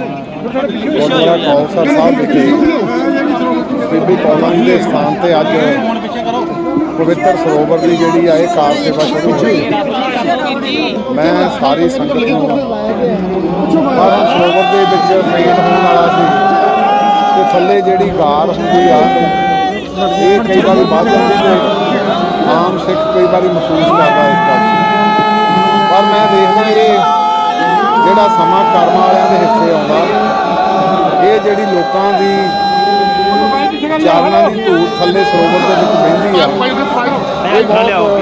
ਗੁਰਦੁਆਰਾ ਕੌਲਸਰ ਸਾਹਿਬ ਵਿਖੇ ਬੀਬੀ ਕੌਲਾਂ ਜੀ ਦੇ ਸਥਾਨ ਤੇ ਅੱਜ ਪਵਿੱਤਰ ਸਰੋਵਰ ਦੀ ਜਿਹੜੀ ਆ ਇਹ ਕਾਰ ਸੇਵਾ ਸ਼ੁਰੂ ਹੋਈ। ਮੈਂ ਸਾਰੀ ਸੰਗਤ ਨੂੰ ਬਾਹਰ ਸਰੋਵਰ ਦੇ ਵਿੱਚ ਮੇਨ ਹੋਣ ਵਾਲਾ ਸੀ ਤੇ ਥੱਲੇ ਜਿਹੜੀ ਕਾਰ ਹੁੰਦੀ ਆ, ਇਹ ਕਈ ਵਾਰੀ ਵੱਧ ਜਾਂਦੀ ਆਮ ਸਿੱਖ ਕਈ ਵਾਰੀ ਮਹਿਸੂਸ ਕਰਦਾ ਇਸ ਗੱਲ ਪਰ ਮੈਂ ਦੇਖਦਾ ਇਹ ਜਿਹੜਾ ਸਮਾਂ ਕਰਮ ਵਾਲਿਆਂ ਦੇ ਹਿੱਸੇ ਆਉਂਦਾ ਇਹ ਜਿਹੜੀ ਲੋਕਾਂ ਦੀ ਚਾਰਨਾਂ ਦੀ ਧੂੜ ਥੱਲੇ ਸਰੋਵਰ ਦੇ ਵਿੱਚ ਬਹਿੰਦੀ ਆ ਇਹ ਬਹੁਤ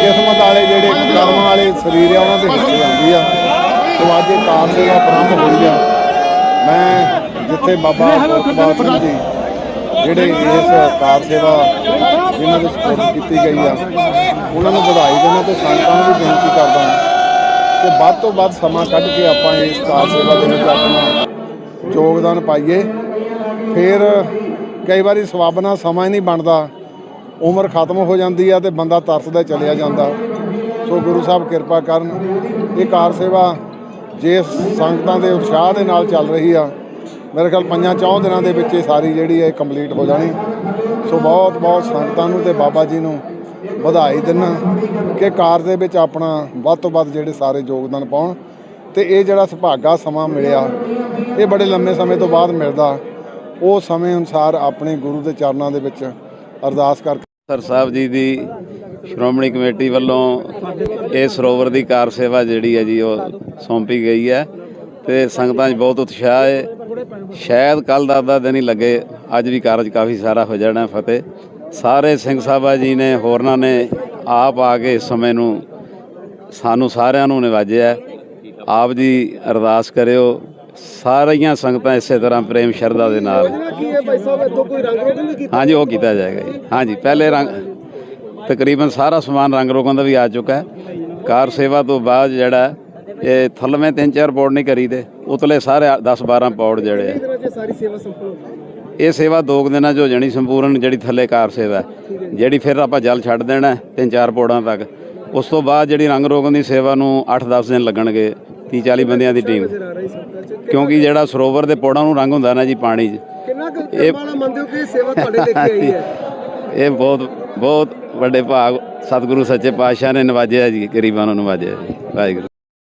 ਕਿਸਮਤ ਵਾਲੇ ਜਿਹੜੇ ਕਰਮ ਵਾਲੇ ਸਰੀਰ ਆ ਉਹਨਾਂ ਦੇ ਹਿੱਸੇ ਆਉਂਦੀ ਆ। ਸੋ ਅੱਜ ਇਹ ਕਾਰ ਸੇਵਾ ਪ੍ਰਾਰੰਭ ਹੋਈ ਆ ਮੈਂ ਜਿੱਥੇ ਬਾਬਾ ਗੋਪਾਲ ਸਿੰਘ ਜੀ ਜਿਹੜੇ ਇਸ ਕਾਰ ਸੇਵਾ ਜਿਨ੍ਹਾਂ ਦੀ ਸਪੋਰਟ ਕੀਤੀ ਗਈ ਆ ਉਹਨਾਂ ਨੂੰ ਵਧਾਈ ਦੇਣਾ ਤੇ ਸੰਗਤਾਂ ਨੂੰ ਵੀ ਬੇਨਤੀ ਕਰਦਾ ਹਾਂ ਵੱਧ ਤੋਂ ਵੱਧ ਸਮਾਂ ਕੱਢ ਕੇ ਆਪਾਂ ਇਸ ਕਾਰ ਸੇਵਾ ਦੇ ਵਿੱਚ ਆਪਣਾ ਯੋਗਦਾਨ ਪਾਈਏ। ਫਿਰ ਕਈ ਵਾਰੀ ਸਵਾਬ ਸਮਾਂ ਹੀ ਨਹੀਂ ਬਣਦਾ। ਉਮਰ ਖਤਮ ਹੋ ਜਾਂਦੀ ਆ ਤੇ ਬੰਦਾ ਤਰਸਦਾ ਚਲਿਆ ਜਾਂਦਾ। ਸੋ ਗੁਰੂ ਸਾਹਿਬ ਕਿਰਪਾ ਕਰਨ, ਇਹ ਕਾਰ ਸੇਵਾ ਜੇ ਸੰਗਤਾਂ ਦੇ ਉਤਸ਼ਾਹ ਦੇ ਨਾਲ ਚੱਲ ਰਹੀ ਆ, ਮੇਰੇ ਖਿਆਲ ਪੰਜਾਂ ਚੌਂ ਦਿਨਾਂ ਦੇ ਵਿੱਚ ਇਹ ਸਾਰੀ ਜਿਹੜੀ ਹੈ ਕੰਪਲੀਟ ਹੋ ਜਾਣੀ। ਸੋ ਬਹੁਤ ਬਹੁਤ ਸੰਗਤਾਂ ਨੂੰ ਤੇ ਬਾਬਾ ਜੀ ਨੂੰ ਵਧਾਈ ਦਿੰਨਾ ਕਿ ਕਾਰ ਦੇ ਵਿੱਚ ਆਪਣਾ ਵੱਧ ਤੋਂ ਵੱਧ ਜਿਹੜੇ ਸਾਰੇ ਯੋਗਦਾਨ ਪਾਉਣ ਤੇ ਇਹ ਜਿਹੜਾ ਸੁਭਾਗਾ ਸਮਾਂ ਮਿਲਿਆ, ਇਹ ਬੜੇ ਲੰਮੇ ਸਮੇਂ ਤੋਂ ਬਾਅਦ ਮਿਲਦਾ। ਉਹ ਸਮੇਂ ਅਨੁਸਾਰ ਆਪਣੇ ਗੁਰੂ ਦੇ ਚਰਨਾਂ ਦੇ ਵਿੱਚ ਅਰਦਾਸ ਕਰਕੇ ਸਰ ਸਾਹਿਬ ਜੀ ਦੀ ਸ਼੍ਰੋਮਣੀ ਕਮੇਟੀ ਵੱਲੋਂ ਇਹ ਸਰੋਵਰ ਦੀ ਕਾਰ ਸੇਵਾ ਜਿਹੜੀ ਹੈ ਜੀ, ਉਹ ਸੌਂਪੀ ਗਈ ਹੈ ਤੇ ਸੰਗਤਾਂ 'ਚ ਬਹੁਤ ਉਤਸ਼ਾਹ ਹੈ। ਸ਼ਾਇਦ ਕੱਲ ਦਾ ਅੱਧਾ ਦਿਨ ਹੀ ਲੱਗੇ, ਅੱਜ ਵੀ ਕਾਰਜ ਕਾਫੀ ਸਾਰਾ ਹੋ ਜਾਣਾ ਫਤਿਹ। ਸਾਰੇ ਸਿੰਘ ਸਾਹਿਬਾ ਜੀ ਨੇ ਹੋਰਨਾਂ ਨੇ ਆਪ ਆ ਕੇ ਇਸ ਸਮੇਂ ਨੂੰ ਸਾਨੂੰ ਸਾਰਿਆਂ ਨੂੰ ਨਿਵਾਜਿਆ। ਆਪ ਜੀ ਅਰਦਾਸ ਕਰਿਓ ਸਾਰੀਆਂ ਸੰਗਤਾਂ ਇਸੇ ਤਰ੍ਹਾਂ ਪ੍ਰੇਮ ਸ਼ਰਧਾ ਦੇ ਨਾਲ। ਹਾਂਜੀ ਉਹ ਕੀਤਾ ਜਾਏਗਾ ਜੀ। ਹਾਂਜੀ ਪਹਿਲੇ ਰੰਗ ਤਕਰੀਬਨ ਸਾਰਾ ਸਮਾਨ ਰੰਗ ਰੋਗਨ ਦਾ ਵੀ ਆ ਚੁੱਕਾ ਹੈ। ਕਾਰ ਸੇਵਾ ਤੋਂ ਬਾਅਦ ਜਿਹੜਾ ਇਹ ਥੱਲਵੇਂ ਤਿੰਨ ਚਾਰ ਪੌੜ ਨਹੀਂ ਕਰੀਦੇ। ਉਤਲੇ ਸਾਰੇ 10 12 ਪੌੜ ਜਿਹੜੇ ਆ। ਦਿਨਾਂ 'ਚ ਸਾਰੀ ਸੇਵਾ ਸੰਪੂਰਨ ਹੋ ਜਾਏਗੀ ਇਹ ਸੇਵਾ ਦੋ ਕੁ ਦਿਨਾਂ 'ਚ ਹੋ ਜਾਣੀ ਸੰਪੂਰਨ ਜਿਹੜੀ ਥੱਲੇ ਕਾਰ ਸੇਵਾ ਹੈ। ਜਿਹੜੀ ਫਿਰ ਆਪਾਂ ਜਲ ਛੱਡ ਦੇਣਾ ਹੈ, ਤਿੰਨ ਚਾਰ ਪੌੜਾਂ ਤੱਕ। ਉਸ ਤੋਂ ਬਾਅਦ ਜਿਹੜੀ ਰੰਗ ਰੋਗਨ ਦੀ ਸੇਵਾ ਨੂੰ 8-10 ਦਿਨ ਲੱਗਣਗੇ 30-40 ਬੰਦਿਆਂ ਦੀ ਟੀਮ ਨਜ਼ਰ ਆ ਰਹੀ ਸੰਗਤਾਂ 'ਚ? ਕਿਉਂਕਿ ਜਿਹੜਾ ਸਰੋਵਰ ਦੇ ਪੌੜਾਂ ਨੂੰ ਰੰਗ ਹੁੰਦਾ ਨਾ ਜੀ ਪਾਣੀ 'ਚ। ਕਿੰਨਾ ਕੁ ਕਰਮ ਵਾਲਾ ਮੰਨਦੇ ਹੋ ਕਿ ਇਹ ਸੇਵਾ ਤੁਹਾਡੇ ਲੈ ਕੇ ਆਈ ਹੈ? ਇਹ ਬਹੁਤ ਬਹੁਤ ਵੱਡੇ ਭਾਗ ਸਤਿਗੁਰੂ ਸੱਚੇ ਪਾਤਸ਼ਾਹ ਨੇ ਨਵਾਜਿਆ ਜੀ ਗਰੀਬਾਂ ਨੂੰ ਨਵਾਜਿਆ ਜੀ। ਵਾਹਿਗੁਰੂ।